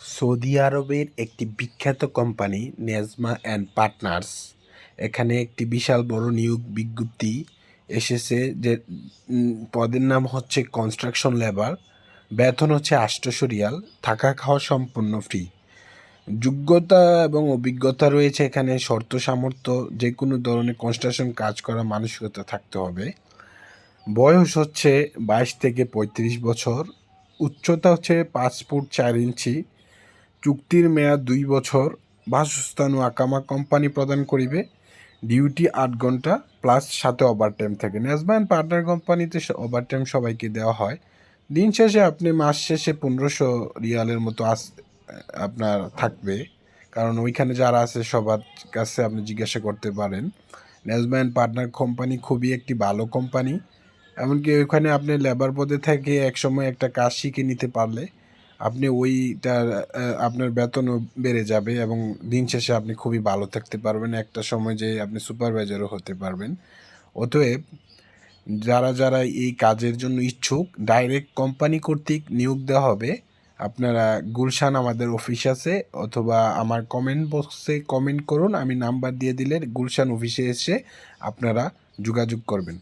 Saudi আরবের একটি বিখ্যাত কোম্পানি, নেজমা অ্যান্ড পার্টনার্স। এখানে একটি বিশাল বড় নিয়োগ বিজ্ঞপ্তি এসেছে যে পদের নাম হচ্ছে কনস্ট্রাকশন লেবার, বেতন হচ্ছে আটশোশো রিয়াল, থাকা খাওয়া সম্পূর্ণ ফ্রি। যোগ্যতা এবং অভিজ্ঞতা রয়েছে এখানে, শর্ত সামর্থ্য যে কোনো ধরনের কনস্ট্রাকশন কাজ করা মানসিকতা থাকতে হবে। বয়স হচ্ছে বাইশ থেকে পঁয়ত্রিশ বছর, উচ্চতা হচ্ছে পাঁচ ফুট চার ইঞ্চি চুক্তির মেয়াদ দুই বছর। বাসস্থান ও আকামা কোম্পানি প্রদান করিবে। ডিউটি আট ঘণ্টা প্লাস সাথে ওভারটাইম থাকে। নেসবান পার্টনার কোম্পানিতে ওভারটাইম সবাইকে দেওয়া হয়। দিন শেষে আপনি মাস শেষে পনেরোশো রিয়ালের মতো আস, আপনার থাকবে। কারণ ওইখানে যারা আছে সবার কাছে আপনি জিজ্ঞাসা করতে পারেন। নেসবান পার্টনার কোম্পানি খুবই একটি ভালো কোম্পানি এমনকি ওইখানে আপনি লেবার পদে থেকে একসময় একটা কাজ শিখে নিতে পারলে আপনি ওইটার আপনার বেতনও বেড়ে যাবে এবং দিন শেষে আপনি খুবই ভালো থাকতে পারবেন। একটা সময় যে আপনি সুপারভাইজারও হতে পারবেন। অতএব যারা যারা এই কাজের জন্য ইচ্ছুক, ডাইরেক্ট কোম্পানি কর্তৃক নিয়োগ দেওয়া হবে। আপনারা গুলশান আমাদের অফিস আছে অথবা আমার কমেন্ট বক্সে কমেন্ট করুন। আমি নাম্বার দিয়ে দিলে গুলশান অফিসে এসে আপনারা যোগাযোগ করবেন।